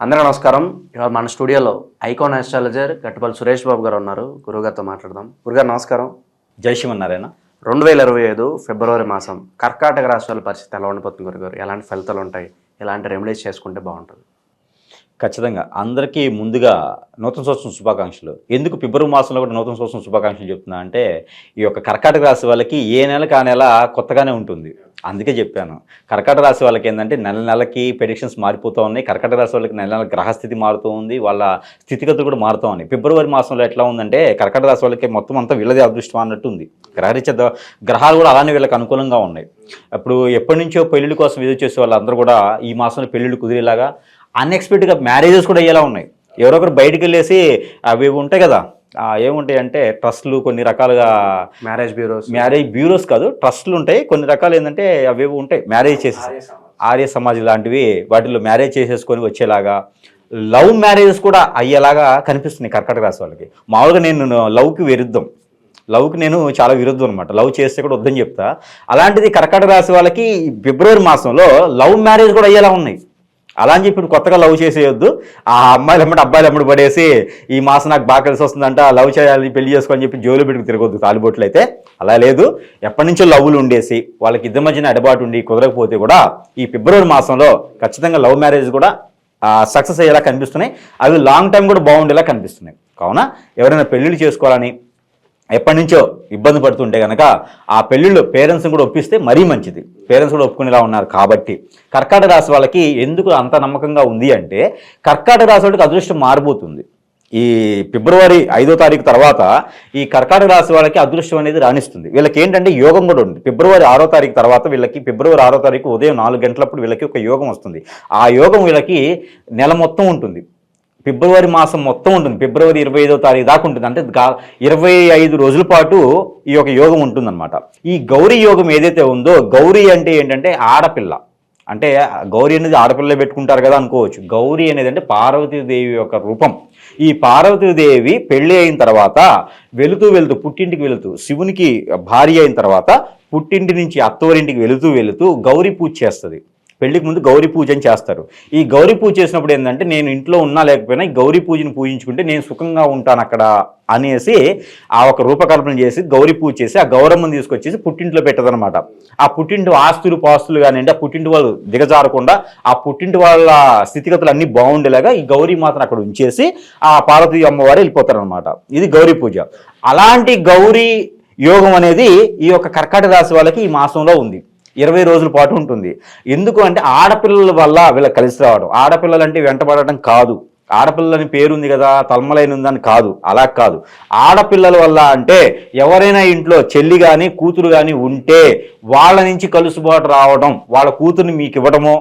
అందరూ నమస్కారం. ఇవాళ మన స్టూడియోలో ఐకాన్ ఆస్ట్రాలజర్ గట్టుపల్లి సురేష్ బాబు గారు ఉన్నారు. గురుగారితో మాట్లాడదాం. గురుగారు నమస్కారం. జై శ్రీమన్నారాయణ. రెండు వేల ఇరవై ఐదు ఫిబ్రవరి మాసం కర్కాటక వాళ్ళ పరిస్థితి ఎలా ఉండిపోతుంది గురుగారు ఎలాంటి ఫలితాలు ఉంటాయి? ఎలాంటి రెమెడీస్ చేసుకుంటే బాగుంటుంది? ఖచ్చితంగా. అందరికీ ముందుగా నూతన సంవత్సరం శుభాకాంక్షలు. ఎందుకు ఫిబ్రవరి మాసంలో కూడా నూతన సంవత్సరం శుభాకాంక్షలు చెప్తున్నా అంటే ఈ యొక్క కర్కాటక రాశి వాళ్ళకి ఏ నెలకు ఆ నెల కొత్తగానే ఉంటుంది. అందుకే చెప్పాను. కర్కాటక రాశి వాళ్ళకి ఏంటంటే నెల నెలకి ప్రెడిక్షన్స్ మారిపోతూ ఉన్నాయి. కర్కాటక రాశి వాళ్ళకి నెల నెల గ్రహస్థితి మారుతూ ఉంది. వాళ్ళ స్థితిగతులు కూడా మారుతూ ఉన్నాయి. ఫిబ్రవరి మాసంలో ఎట్లా ఉందంటే కర్కాటక రాశి వాళ్ళకి మొత్తం అంతా వీళ్ళదే అదృష్టం అన్నట్టు ఉంది. గ్రహరీత్యా గ్రహాలు కూడా అలానే వీళ్ళకి అనుకూలంగా ఉన్నాయి. అప్పుడు ఎప్పటి నుంచో పెళ్ళిళ్ళ కోసం ఎదురు చేసే వాళ్ళందరూ కూడా ఈ మాసంలో పెళ్ళిళ్ళు కుదిరేలాగా అన్ఎక్స్పెక్టెడ్గా మ్యారేజెస్ కూడా అయ్యేలా ఉన్నాయి. ఎవరొకరు బయటికి వెళ్ళేసి అవి ఉంటాయి కదా ఏముంటాయి అంటే ట్రస్ట్లు కొన్ని రకాలుగా మ్యారేజ్ బ్యూరోస్ మ్యారేజ్ బ్యూరోస్ కాదు ట్రస్ట్లు ఉంటాయి. కొన్ని రకాలు ఏంటంటే అవి ఉంటాయి. మ్యారేజ్ చేసేసి ఆర్య సమాజ్. లాంటివి వాటిలో మ్యారేజ్ చేసేసుకొని వచ్చేలాగా లవ్ మ్యారేజెస్ కూడా అయ్యేలాగా కనిపిస్తున్నాయి కర్కటక రాశి వాళ్ళకి. మామూలుగా నేను లవ్కి విరుద్ధం. లవ్కి నేను చాలా విరుద్ధం అనమాట లవ్ చేస్తే కూడా వద్దని చెప్తా. అలాంటిది కర్కటక రాశి వాళ్ళకి ఫిబ్రవరి మాసంలో లవ్ మ్యారేజ్ కూడా అయ్యేలా ఉన్నాయి. అలా అని చెప్పి కొత్తగా లవ్ చేసేయొద్దు. ఆ అమ్మాయిలు అమ్మడు అబ్బాయిలు అమ్మడు పడేసి ఈ మాసం నాకు బాగా కలిసి వస్తుందంట లవ్ చేయాలి పెళ్ళి చేసుకోని చెప్పి జోలు పెట్టుకు తిరగొద్దు తాలిబొట్లు అయితే. అలా లేదు. ఎప్పటి నుంచో లవ్లు ఉండేసి వాళ్ళకి ఇద్దరి మధ్యన అడబాటు ఉండి కుదరకపోతే కూడా ఈ ఫిబ్రవరి మాసంలో ఖచ్చితంగా లవ్ మ్యారేజ్ కూడా సక్సెస్ అయ్యేలా కనిపిస్తున్నాయి. అవి లాంగ్ టైం కూడా బాగుండేలా కనిపిస్తున్నాయి. కావున ఎవరైనా పెళ్ళిళ్ళు చేసుకోవాలని ఎప్పటి నుంచో ఇబ్బంది పడుతుంటే కనుక ఆ పెళ్ళిళ్ళు పేరెంట్స్ని కూడా ఒప్పిస్తే మరీ మంచిది. పేరెంట్స్ కూడా ఒప్పుకునేలా ఉన్నారు కాబట్టి. కర్కాటక రాశి వాళ్ళకి ఎందుకు అంత నమ్మకంగా ఉంది అంటే కర్కాటక రాశి వాళ్ళకి అదృష్టం మారిపోతుంది. ఈ ఫిబ్రవరి ఐదో తారీఖు తర్వాత ఈ కర్కాటక రాశి వాళ్ళకి అదృష్టం అనేది రాణిస్తుంది. వీళ్ళకి ఏంటంటే యోగం కూడా ఉంది ఫిబ్రవరి ఆరో తారీఖు తర్వాత వీళ్ళకి ఫిబ్రవరి ఆరో తారీఖు ఉదయం నాలుగు గంటలప్పుడు వీళ్ళకి ఒక యోగం వస్తుంది. ఆ యోగం వీళ్ళకి నెల మొత్తం ఉంటుంది. ఫిబ్రవరి మాసం మొత్తం ఉంటుంది. ఫిబ్రవరి ఇరవై ఐదో తారీఖు దాకా ఉంటుంది. అంటే ఇరవై ఐదు రోజుల పాటు ఈ యొక్క యోగం ఉంటుందన్నమాట. ఈ గౌరీ యోగం ఏదైతే ఉందో గౌరీ అంటే ఏంటంటే ఆడపిల్ల. అంటే గౌరీ అనేది ఆడపిల్ల పెట్టుకుంటారు కదా అనుకోవచ్చు. గౌరీ అనేది అంటే పార్వతీదేవి యొక్క రూపం. ఈ పార్వతీదేవి పెళ్ళి అయిన తర్వాత వెళుతూ వెళుతూ పుట్టింటికి వెళుతూ శివునికి భార్య అయిన తర్వాత పుట్టింటి నుంచి అత్తవరింటికి వెళుతూ వెళుతూ గౌరీ పూజ చేస్తుంది. పెళ్ళికి ముందు గౌరీ పూజ అని చేస్తారు. ఈ గౌరీ పూజ చేసినప్పుడు ఏంటంటే నేను ఇంట్లో ఉన్నా లేకపోయినా ఈ గౌరీ పూజను పూజించుకుంటే నేను సుఖంగా ఉంటాను అక్కడ అనేసి ఆ ఒక రూపకల్పన చేసి గౌరీ పూజ చేసి ఆ గౌరమ్మను తీసుకొచ్చేసి పుట్టింట్లో పెట్టదనమాట ఆ పుట్టింటి ఆస్తులు పాస్తులు కానివ్వండి ఆ పుట్టింటి వాళ్ళు దిగజారకుండా ఆ పుట్టింటి వాళ్ళ స్థితిగతులు అన్నీ బాగుండేలాగా ఈ గౌరీ మాతను అక్కడ ఉంచేసి ఆ పార్వతీ అమ్మవారు వెళ్ళిపోతారనమాట ఇది గౌరీ పూజ. అలాంటి గౌరీ యోగం అనేది ఈ యొక్క కర్కాటక రాశి వాళ్ళకి ఈ మాసంలో ఉంది. ఇరవై రోజుల పాటు ఉంటుంది. ఎందుకు అంటే ఆడపిల్లల వల్ల వీళ్ళకి కలిసి రావడం. ఆడపిల్లలు అంటే వెంటబడటం కాదు. ఆడపిల్లని పేరుంది కదా తల్మలైన ఉందని కాదు. అలా కాదు. ఆడపిల్లల వల్ల అంటే ఎవరైనా ఇంట్లో చెల్లి కానీ కూతురు కానీ ఉంటే వాళ్ళ నుంచి కలుసుబాటు రావడం వాళ్ళ కూతుర్ని మీకు ఇవ్వడమో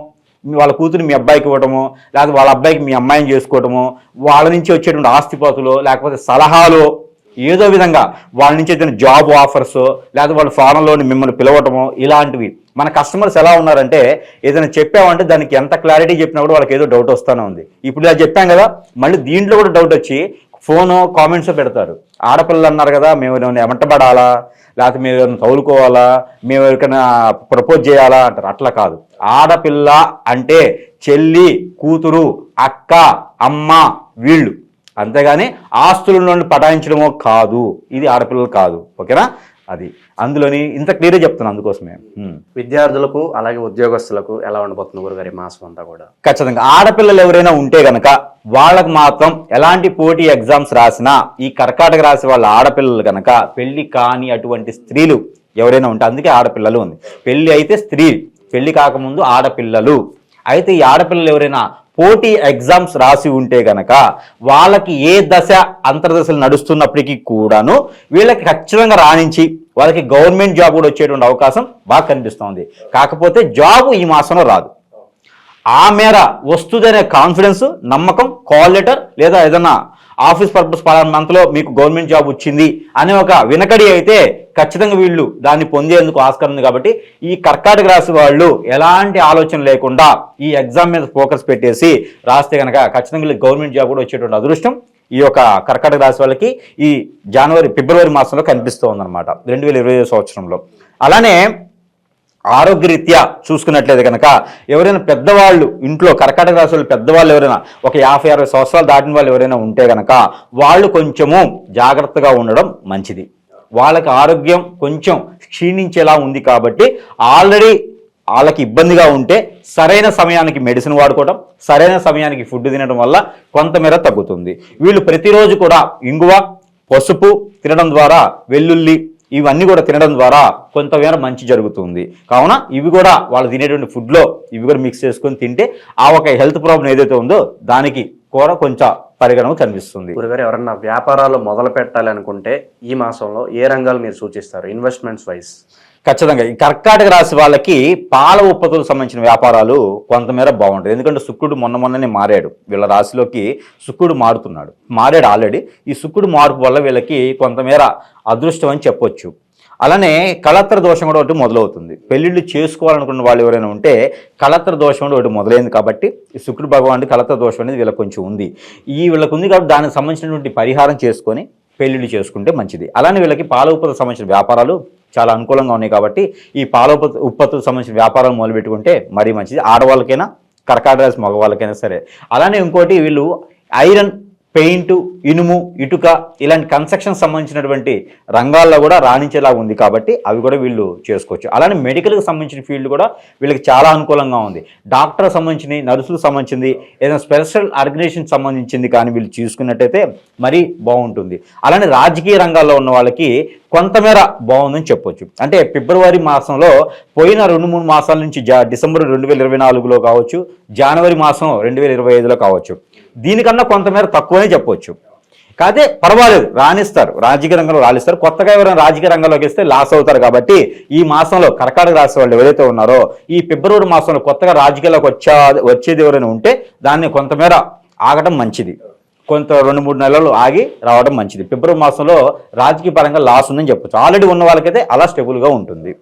వాళ్ళ కూతురు మీ అబ్బాయికి ఇవ్వడమో లేకపోతే వాళ్ళ అబ్బాయికి మీ అమ్మాయిని చేసుకోవడమో వాళ్ళ నుంచి వచ్చేటువంటి ఆస్తిపాతులు లేకపోతే సలహాలు ఏదో విధంగా వాళ్ళ నుంచి ఏదైనా జాబ్ ఆఫర్స్ లేకపోతే వాళ్ళ ఫారంలోని మిమ్మల్ని పిలవటము ఇలాంటివి. మన కస్టమర్స్ ఎలా ఉన్నారంటే ఏదైనా చెప్పామంటే దానికి ఎంత క్లారిటీ చెప్పినా కూడా వాళ్ళకి ఏదో డౌట్ వస్తూనే ఉంది. ఇప్పుడు ఇలా చెప్పాం కదా మళ్ళీ దీంట్లో కూడా డౌట్ వచ్చి ఫోను కామెంట్స్ పెడతారు. ఆడపిల్లలు అన్నారు కదా మేము ఏమైనా ఎమంటబడాలా లేకపోతే మేము ఏమైనా తగులుకోవాలా? మేము ఎవరికైనా ప్రపోజ్ చేయాలా? అంటారు. అట్లా కాదు. ఆడపిల్ల అంటే చెల్లి కూతురు అక్క అమ్మ వీళ్ళు. అంతేగాని ఆస్తుల నుండి పటాయించడమో కాదు. ఇది ఆడపిల్లలు కాదు. ఓకేనా? అది. అందులోని ఇంత క్లియర్గా చెప్తున్నాను అందుకోసమే. విద్యార్థులకు అలాగే ఉద్యోగస్తులకు ఎలా ఉండబోతుంది గురుగారి మాసం అంతా కూడా? ఖచ్చితంగా. ఆడపిల్లలు ఎవరైనా ఉంటే గనక వాళ్ళకు మాత్రం ఎలాంటి పోటీ ఎగ్జామ్స్ రాసినా ఈ కర్కాటక రాశి వాళ్ళ ఆడపిల్లలు గనక పెళ్ళి కాని అటువంటి స్త్రీలు ఎవరైనా ఉంటే అందుకే ఆడపిల్లలు ఉంది. పెళ్ళి అయితే స్త్రీ పెళ్ళి కాకముందు ఆడపిల్లలు. అయితే ఈ ఆడపిల్లలు ఎవరైనా పోటీ ఎగ్జామ్స్ రాసి ఉంటే గనక వాళ్ళకి ఏ దశ అంతర్దశలు నడుస్తున్నప్పటికీ కూడాను వీళ్ళకి ఖచ్చితంగా రాణించి వాళ్ళకి గవర్నమెంట్ జాబ్ కూడా వచ్చేటువంటి అవకాశం బాగా కనిపిస్తోంది. కాకపోతే జాబ్ ఈ మాసంలో రాదు. ఆ మేర వస్తుందనే కాన్ఫిడెన్స్ నమ్మకం కాల్ లెటర్ లేదా ఏదైనా ఆఫీస్ పర్పస్ పలానా మంత్లో మీకు గవర్నమెంట్ జాబ్ వచ్చింది అనే ఒక వినకడి అయితే ఖచ్చితంగా వీళ్ళు దాన్ని పొందేందుకు ఆస్కారం ఉంది కాబట్టి ఈ కర్కాటక రాశి వాళ్ళు ఎలాంటి ఆలోచన లేకుండా ఈ ఎగ్జామ్ మీద ఫోకస్ పెట్టేసి రాస్తే కనుక ఖచ్చితంగా గవర్నమెంట్ జాబ్ కూడా వచ్చేటువంటి అదృష్టం ఈ యొక్క కర్కాటక రాశి వాళ్ళకి ఈ జనవరి ఫిబ్రవరి మాసంలో కనిపిస్తూ ఉందన్నమాట రెండు వేల ఇరవై సంవత్సరంలో. అలానే ఆరోగ్యరీత్యా చూసుకున్నట్లయితే కనుక ఎవరైనా పెద్దవాళ్ళు ఇంట్లో కర్కాటక రాశి పెద్దవాళ్ళు ఎవరైనా ఒక యాభై అరవై సంవత్సరాలు దాటిన వాళ్ళు ఎవరైనా ఉంటే కనుక వాళ్ళు కొంచెము జాగ్రత్తగా ఉండడం మంచిది. వాళ్ళకి ఆరోగ్యం కొంచెం క్షీణించేలా ఉంది కాబట్టి ఆల్రెడీ వాళ్ళకి ఇబ్బందిగా ఉంటే సరైన సమయానికి మెడిసిన్ వాడుకోవడం సరైన సమయానికి ఫుడ్ తినడం వల్ల కొంతమేర తగ్గుతుంది. వీళ్ళు ప్రతిరోజు కూడా ఇంగువ పసుపు తినడం ద్వారా వెల్లుల్లి ఇవన్నీ కూడా తినడం ద్వారా కొంతమేర మంచి జరుగుతుంది. కావున ఇవి కూడా వాళ్ళు తినేటువంటి ఫుడ్లో ఇవి కూడా మిక్స్ చేసుకొని తింటే ఆ ఒక హెల్త్ ప్రాబ్లం ఏదైతే ఉందో దానికి కూడా కొంచెం పరిగణన కనిపిస్తుంది. గురుగారు ఎవరన్నా వ్యాపారాలు మొదలు పెట్టాలి అనుకుంటే ఈ మాసంలో ఏ రంగాలు మీరు సూచిస్తారు? ఇన్వెస్ట్మెంట్స్ వైస్ ఖచ్చితంగా. ఈ కర్కాటక రాశి వాళ్ళకి పాల ఉత్పత్తులకు సంబంధించిన వ్యాపారాలు కొంతమేర బాగుంటుంది ఎందుకంటే శుక్రుడు మొన్న మొన్ననే మారాడు. వీళ్ళ రాశిలోకి శుక్రుడు మారుతున్నాడు. మారాడు ఆల్రెడీ. ఈ శుక్రుడు మార్పు వల్ల వీళ్ళకి కొంతమేర అదృష్టం అని చెప్పొచ్చు. అలానే కళత్ర దోషం కూడా ఒకటి మొదలవుతుంది. పెళ్ళిళ్ళు చేసుకోవాలనుకున్న వాళ్ళు ఎవరైనా ఉంటే కళత్ర దోషం కూడా ఒకటి మొదలైంది కాబట్టి ఈ శుక్రుడు భగవానుడి కళత్ర దోషం అనేది వీళ్ళకి కొంచెం ఉంది. ఈ వీళ్ళకి ఉంది కాబట్టి దానికి సంబంధించినటువంటి పరిహారం చేసుకొని పెళ్ళిళ్ళు చేసుకుంటే మంచిది. అలానే వీళ్ళకి పాల ఉత్పత్తులకు సంబంధించిన వ్యాపారాలు చాలా అనుకూలంగా ఉన్నాయి కాబట్టి ఈ పాల ఉత్పత్తులకు సంబంధించిన వ్యాపారం మొదలుపెట్టుకుంటే మరీ మంచిది. ఆడవాళ్ళకైనా కర్కాటక మగవాళ్ళకైనా సరే. అలానే ఇంకోటి వీళ్ళు ఐరన్ పెయింట్ ఇనుము ఇటుక ఇలాంటి కన్స్ట్రక్షన్ సంబంధించినటువంటి రంగాల్లో కూడా రాణించేలా ఉంది కాబట్టి అవి కూడా వీళ్ళు చేసుకోవచ్చు. అలానే మెడికల్కి సంబంధించిన ఫీల్డ్ కూడా వీళ్ళకి చాలా అనుకూలంగా ఉంది. డాక్టర్ సంబంధించింది నర్సులకు సంబంధించింది ఏదైనా స్పెషల్ ఆర్గనైజేషన్ సంబంధించింది కానీ వీళ్ళు చూసుకున్నట్టయితే మరీ బాగుంటుంది. అలానే రాజకీయ రంగాల్లో ఉన్న వాళ్ళకి కొంతమేర బాగుందని చెప్పొచ్చు. అంటే ఫిబ్రవరి మాసంలో పోయిన రెండు మూడు మాసాల నుంచి జా డిసెంబర్ రెండు వేల ఇరవై నాలుగులో కావచ్చు జనవరి మాసం రెండు వేల ఇరవై ఐదులో కావచ్చు. దీనికన్నా కొంతమేర తక్కువనే చెప్పవచ్చు కాదే పర్వాలేదు రాణిస్తారు రాజకీయ రంగంలో రాణిస్తారు. కొత్తగా ఎవరైనా రాజకీయ రంగంలోకి వస్తే లాస్ అవుతారు కాబట్టి ఈ మాసంలో కర్కాటక రాశి వాళ్ళు ఎవరైతే ఉన్నారో ఈ ఫిబ్రవరి మాసంలో కొత్తగా రాజకీయాలకు వచ్చా వచ్చేది ఎవరైనా ఉంటే దాన్ని కొంతమేర ఆగటం మంచిది. కొంత రెండు మూడు నెలలు ఆగి రావడం మంచిది. ఫిబ్రవరి మాసంలో రాజకీయ పరంగా లాస్ ఉందని చెప్పచ్చు. ఆల్రెడీ ఉన్న వాళ్ళకైతే అలా స్టెబుల్గా ఉంటుంది.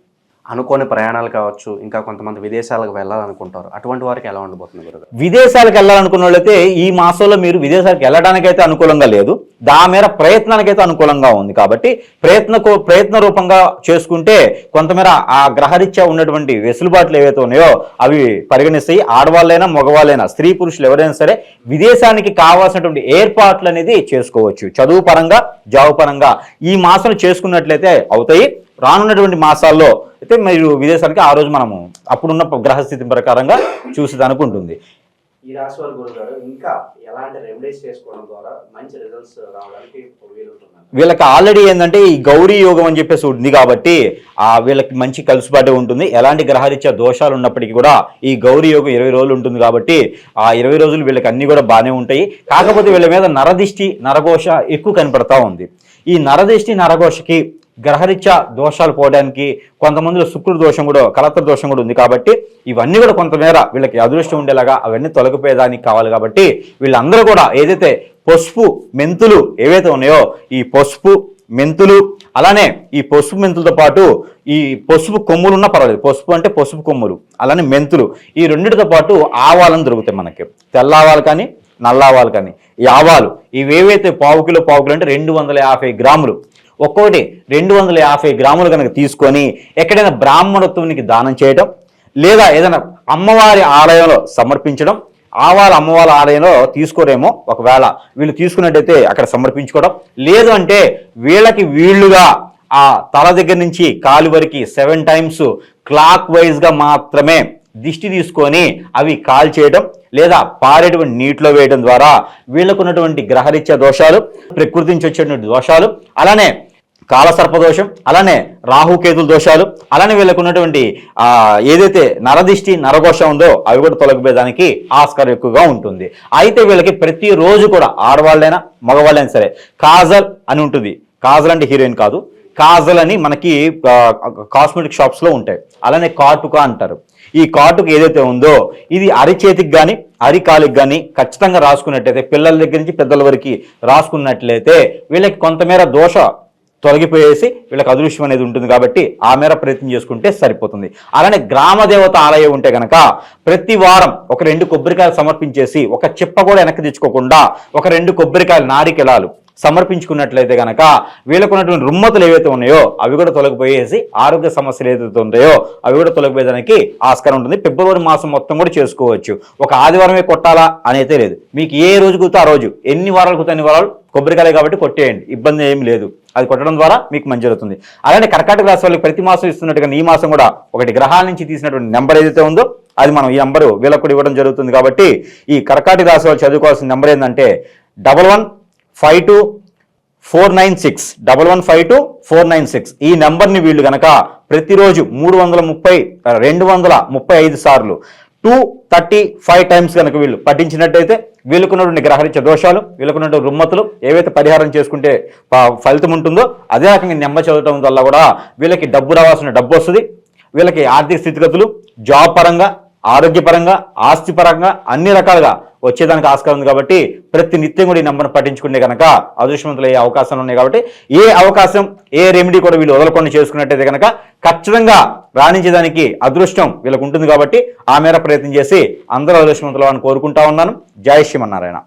అనుకోని ప్రయాణాలు కావచ్చు ఇంకా కొంతమంది విదేశాలకు వెళ్ళాలనుకుంటారు. అటువంటి వారికి ఎలా ఉండబోతుంది గురుగారు? విదేశాలకు వెళ్ళాలనుకున్న వాళ్ళైతే ఈ మాసంలో మీరు విదేశాలకు వెళ్ళడానికైతే అనుకూలంగా లేదు. దా మేర ప్రయత్నానికైతే అనుకూలంగా ఉంది కాబట్టి ప్రయత్న ప్రయత్న రూపంగా చేసుకుంటే కొంతమేర ఆ గ్రహరీత్యా ఉన్నటువంటి వెసులుబాట్లు ఏవైతే ఉన్నాయో అవి పరిగణిస్తాయి. ఆడవాళ్ళైనా మగవాళ్ళైనా స్త్రీ పురుషులు ఎవరైనా సరే విదేశానికి కావాల్సినటువంటి ఏర్పాట్లు అనేది చేసుకోవచ్చు. చదువు పరంగా జాబ్ పరంగా ఈ మాసం చేసుకున్నట్లయితే అవుతాయి. రానున్నటువంటి మాసాల్లో అయితే మీరు విదేశానికి ఆ రోజు మనము అప్పుడున్న గ్రహస్థితి ప్రకారంగా చూసేదానికి ఉంటుంది. ఈ రాశి వారి గురుగారు ఇంకా ఎలాంటి రెమెడీస్ చేసుకోవడం ద్వారా మంచి రిజల్ట్స్ రావడానికి వీలుంటున్నారు వీళ్ళకి ఆల్రెడీ ఏంటంటే ఈ గౌరీ యోగం అని చెప్పేసి ఉంది కాబట్టి ఆ వీళ్ళకి మంచి కలుసుబాటే ఉంటుంది. ఎలాంటి గ్రహరీత్యా దోషాలు ఉన్నప్పటికీ కూడా ఈ గౌరీ యోగం ఇరవై రోజులు ఉంటుంది కాబట్టి ఆ ఇరవై రోజులు వీళ్ళకి అన్ని కూడా బాగానే ఉంటాయి. కాకపోతే వీళ్ళ మీద నరదిష్టి నరఘోష ఎక్కువ కనపడతా ఉంది. ఈ నరదిష్టి నరఘోషకి గ్రహరీత్యా దోషాలు పోవడానికి కొంతమందిలో శుక్రుడు దోషం కూడా కలత్ర దోషం కూడా ఉంది కాబట్టి ఇవన్నీ కూడా కొంతమేర వీళ్ళకి అదృష్టం ఉండేలాగా అవన్నీ తొలగిపోయేదానికి కావాలి కాబట్టి వీళ్ళందరూ కూడా ఏదైతే పసుపు మెంతులు ఏవైతే ఉన్నాయో ఈ పసుపు మెంతులు అలానే ఈ పసుపు మెంతులతో పాటు ఈ పసుపు కొమ్ములు ఉన్నా పర్వాలేదు. పసుపు అంటే పసుపు కొమ్ములు అలానే మెంతులు ఈ రెండింటితో పాటు ఆవాలను దొరుకుతాయి మనకి. తెల్ల ఆవాలు కానీ నల్ల ఆవాలు కానీ. ఈ ఆవాలు ఇవేవైతే పావు కిలో పావు కిలో అంటే రెండు వందల యాభై గ్రాములు. ఒక్కొక్కటి రెండు వందల యాభై గ్రాములు కనుక తీసుకొని ఎక్కడైనా బ్రాహ్మణత్వానికి దానం చేయడం లేదా ఏదైనా అమ్మవారి ఆలయంలో సమర్పించడం ఆవాల అమ్మవారి ఆలయంలో తీసుకోరేమో ఒకవేళ వీళ్ళు తీసుకున్నట్టయితే అక్కడ సమర్పించుకోవడం. లేదు అంటే వీళ్ళకి వీళ్ళుగా ఆ తల దగ్గర నుంచి కాలు వరకు సెవెన్ టైమ్స్ క్లాక్ వైజ్గా మాత్రమే దిష్టి తీసుకొని అవి కాల్ చేయడం లేదా పారేటువంటి నీటిలో వేయడం ద్వారా వీళ్ళకున్నటువంటి గ్రహరీత్య దోషాలు ప్రకృతి నుంచి వచ్చేటువంటి దోషాలు అలానే కాలసర్ప దోషం అలానే రాహుకేతుల దోషాలు అలానే వీళ్ళకు ఉన్నటువంటి ఏదైతే నరదిష్టి నరఘోషం ఉందో అవి కూడా తొలగిపోయేదానికి ఆస్కారం ఎక్కువగా ఉంటుంది. అయితే వీళ్ళకి ప్రతిరోజు కూడా ఆడవాళ్ళైనా మగవాళ్ళైనా సరే కాజల్ అని ఉంటుంది. కాజల్ అంటే హీరోయిన్ కాదు. కాజల్ అని మనకి కాస్మెటిక్ షాప్స్లో ఉంటాయి. అలానే కాటుక అంటారు. ఈ కాటుక ఏదైతే ఉందో ఇది అరిచేతికి కానీ అరికాలికి కానీ ఖచ్చితంగా రాసుకున్నట్లయితే పిల్లల దగ్గర నుంచి పెద్దల వరకు రాసుకున్నట్లయితే వీళ్ళకి కొంతమేర దోష తొలగిపోయేసి వీళ్ళకి అదృశ్యం అనేది ఉంటుంది కాబట్టి ఆ మేర ప్రయత్నం చేసుకుంటే సరిపోతుంది. అలానే గ్రామదేవత ఆలయం ఉంటే కనుక ప్రతి వారం ఒక రెండు కొబ్బరికాయలు సమర్పించేసి ఒక చిప్ప కూడా వెనక్కి తెచ్చుకోకుండా ఒక రెండు కొబ్బరికాయలు నారికెళాలు సమర్పించుకున్నట్లయితే కనుక వీళ్ళకు ఉన్నటువంటి రుమ్మతులు ఏవైతే ఉన్నాయో అవి కూడా తొలగిపోయేసి ఆరోగ్య సమస్యలు ఏదైతే ఉన్నాయో అవి కూడా తొలగిపోయేదానికి ఆస్కారం ఉంటుంది. ఫిబ్రవరి మాసం మొత్తం కూడా చేసుకోవచ్చు. ఒక ఆదివారమే కొట్టాలా అనేది లేదు. మీకు ఏ రోజు కూతో ఆ రోజు. ఎన్ని వారాలు కూతో అన్ని వారాలు? కొబ్బరికాయలు కాబట్టి కొట్టేయండి. ఇబ్బంది ఏం లేదు. అది కొట్టడం ద్వారా మీకు మంచి జరుగుతుంది. అలానే కర్కాటక రాశి వాళ్ళకి ప్రతి మాసం ఇస్తున్నట్టుగా ఈ మాసం కూడా ఒకటి గ్రహాల నుంచి తీసినటువంటి నెంబర్ ఏదైతే ఉందో అది మనం ఈ నెంబరు వీళ్ళకు కూడా ఇవ్వడం జరుగుతుంది. కాబట్టి ఈ కర్కాటక రాశి వాళ్ళు చదువుకోవాల్సిన నెంబర్ ఏంటంటే double one five two four nine six double one five two four nine six. ఈ నెంబర్ని వీళ్ళు కనుక ప్రతిరోజు మూడు వందల ముప్పై రెండు వందల ముప్పై ఐదు సార్లు టూ థర్టీ ఫైవ్ టైమ్స్ కనుక వీళ్ళు పఠించినట్టయితే వీళ్ళకున్నటువంటి గ్రహరీత్య దోషాలు వీళ్ళకున్నటువంటి రుమ్మతులు ఏవైతే పరిహారం చేసుకుంటే ఫలితం ఉంటుందో అదే రకంగా నెమ్మ చదవటం వల్ల కూడా వీళ్ళకి డబ్బు రావాల్సిన డబ్బు వస్తుంది. వీళ్ళకి ఆర్థిక స్థితిగతులు జాబ్ పరంగా ఆరోగ్యపరంగా ఆస్తిపరంగా అన్ని రకాలుగా వచ్చేదానికి ఆస్కారం ఉంది కాబట్టి ప్రతి నిత్యం కూడా ఈ నెంబర్ను పట్టించుకుంటే కనుక అదృష్టవంతులు అయ్యే అవకాశాలు ఉన్నాయి కాబట్టి ఏ అవకాశం ఏ రెమెడీ కూడా వీళ్ళు వదలకుండా చేసుకున్నట్టయితే కనుక ఖచ్చితంగా రాణించేదానికి అదృష్టం వీళ్ళకు ఉంటుంది కాబట్టి ఆ మేర ప్రయత్నం చేసి అందరూ అదృష్టవంతులు అని కోరుకుంటా ఉన్నాను. జై శ్రీమన్నారాయణ.